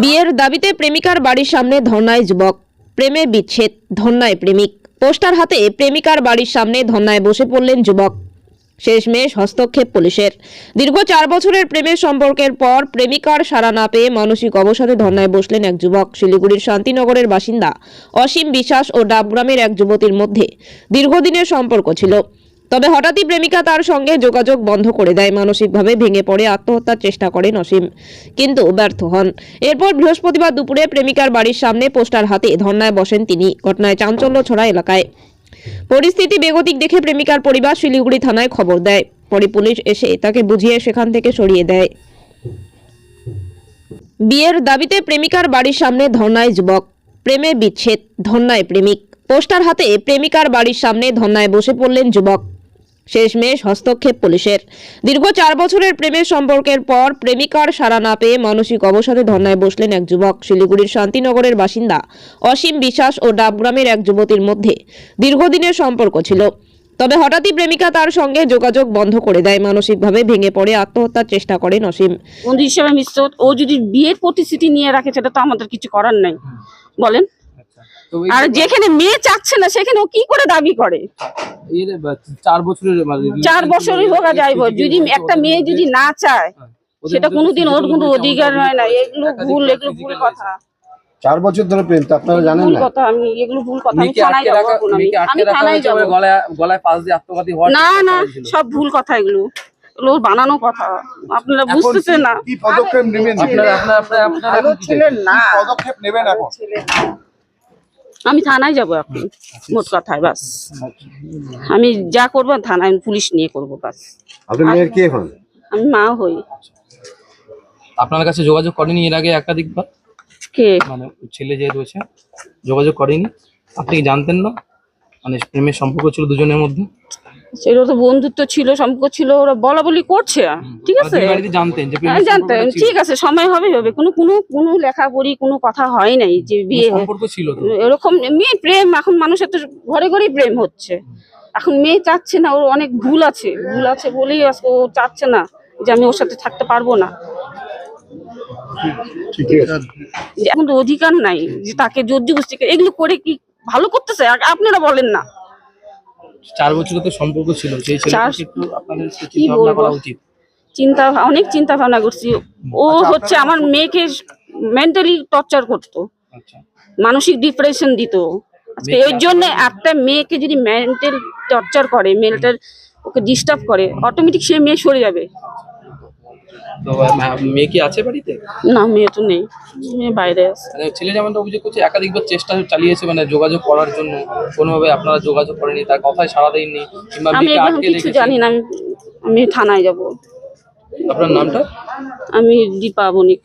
বিয়ের দাবিতে প্রেমিকার বাড়ির সামনে ধর্নায় যুবক। প্রেমে বিচ্ছেদ, ধর্নায় প্রেমিক। পোস্টার হাতে প্রেমিকার বাড়ির সামনে ধর্নায় বসে পড়লেন যুবক। শেষমেশ হস্তক্ষেপ পুলিশের। দীর্ঘ চার বছরের প্রেমের সম্পর্কের পর প্রেমিকার সাড়া না পেয়ে মানসিক অবসাদে ধর্নায় বসলেন এক যুবক। শিলিগুড়ির শান্তিনগরের বাসিন্দা অসীম বিশ্বাস ও ডাবগ্রামের এক যুবতীর মধ্যে দীর্ঘদিনের সম্পর্ক ছিল। তবে হঠাৎই প্রেমিকা তার সঙ্গে যোগাযোগ বন্ধ করে দেয়। মানসিকভাবে ভেঙে পড়ে, আত্মহত্যার চেষ্টা করেন অসীম কিন্তু ব্যর্থ হন। এরপর বৃহস্পতিবার দুপুরে প্রেমিকার বাড়ির সামনে পোস্টার হাতে ধর্নায় বসেন তিনি। ঘটনায় চাঞ্চল্য ছড়া এলাকায়। পরিস্থিতি বেগতিক দেখে প্রেমিকার পরিবার শিলিগুড়ি থানায় খবর দেয়। পরে পুলিশ এসে তাকে বুঝিয়ে সেখান থেকে সরিয়ে দেয়। বিয়ের দাবিতে প্রেমিকার বাড়ির সামনে ধর্নায় যুবক। প্রেমে বিচ্ছেদ, ধর্নায় প্রেমিক। পোস্টার হাতে প্রেমিকার বাড়ির সামনে ধর্নায় বসে পড়লেন যুবক। শেষমেশ হস্তক্ষেপ পুলিশের। দীর্ঘ চার বছরের প্রেমের সম্পর্কের পর প্রেমিকার সাড়া না পেয়ে মানসিক অবসাদে ধর্নায় বসলেন এক যুবক। শিলিগুড়ির শান্তিনগরের বাসিন্দা অসীম বিশ্বাস ও ডাবগ্রামের এক যুবতীর মধ্যে দীর্ঘদিনের সম্পর্ক ছিল। তবে হঠাৎই প্রেমিকা তার সঙ্গে যোগাযোগ বন্ধ করে দেয়। মানসিকভাবে ভেঙে পড়ে আত্মহত্যার চেষ্টা করেন অসীম। বন্ধু হিসেবে মিশত ও যদি বিয়ের প্রতিশ্রুতি নিয়ে রাখে, সেটা তো আমাদের কিছু করার নাই। বলেন। আর যেখানে মেয়ে চাচ্ছে না সেখানে ও কি করে দাবি করে? চার বছরের মানে চার বছরই হোক যাইব যদি একটা মেয়ে যদি না চায় সেটা কোনোদিন ওর কোনো অধিকার হয় না এগুলো ভুল এগুলো ভুল কথা। চার বছর ধরে প্রেম তা আপনারা জানেন না। কথা আমি এগুলো ভুল কথা আমি থানায় আটকে যাব রাখা এখন। আমি। মেয়েকে আটকে আমি রাখা থানায় হয়েছে গলায় গলায় পাশ দিয়ে আত্মঘাতী হওয়ার না না সব ভুল কথা এগুলো। এগুলো ওর বানানো কথা। আপনারা বুঝতেছেন না। কি পদক্ষেপ নেবেন আপনারা আপনারা আপনারা? কি পদক্ষেপ নেবেন এখন? আমি থানায় যাব এখন মোট কথায় বাস। আমি যা করব থানায় আমি পুলিশ নিয়ে করব বাস। আপনি মেয়ের কে হন? আমি মা হই। আপনার কাছে যোগাযোগ করেনি এর আগে একাধিকবার কে? মানে ছেলে যে রয়েছে যোগাযোগ করেনি। আপনি কি জানতেন না? মানে প্রেমের সম্পর্ক ছিল দুজনের মধ্যে। সেটা তো বন্ধুত্ব ছিল সম্পর্ক ছিল ওরা বলা বলি করছে ঠিক আছে? হ্যাঁ জানতেন। ঠিক আছে সময় হবে হবে। কোনো কোনো কোনো লেখাপড়ি কোনো কথা হয় নাই যে বিয়ে ছিল এরকম মেয়ে প্রেম এখন মানুষের তো ঘরে ঘরেই প্রেম হচ্ছে। এখন মেয়ে চাচ্ছে না ওর অনেক ভুল আছে। ভুল আছে বলেই ও চাচ্ছে না যে আমি ওর সাথে থাকতে পারব না। যে এখন তো অধিকার নাই যে তাকে জোর জবরদস্তি এগুলো করে কি ভালো করতেছে? আপনারা বলেন না। চার বছরের তো সম্পর্ক ছিল সেই ছেলেকে একটু আপনাদের একটু কি চিন্তা ভাবনা বলব? করা উচিত? চিন্তা অনেক চিন্তা ভাবনা করছি ও হচ্ছে আমার মেয়েকে মেন্টালি টর্চার করতো। আচ্ছা। মানসিক ডিপ্রেশন দিত। আজকে এর জন্য একটা মেয়েকে যদি মেন্টাল টর্চার করে মেন্টাল ওকে ডিস্টার্ব করে অটোমেটিক সে মেয়ে সরে যাবে। তো মেয়ে কি আছে বাড়িতে? না মেয়ে তো নেই। মেয়ে বাইরে আছে। মানে ছেলে যেমনটা অভিযোগ করছে একাধিকবার চেষ্টা চালিয়েছে মানে যোগাযোগ করার জন্য। কোনোভাবে আপনারা যোগাযোগ করেনি তার কথায় সাড়া দেননি কিংবা আমি মেয়েকে এখন আটকে কিছু রেখেছে। জানি না আমি আমি থানায় যাব। আপনার নামটা? আমি দীপা বণিক।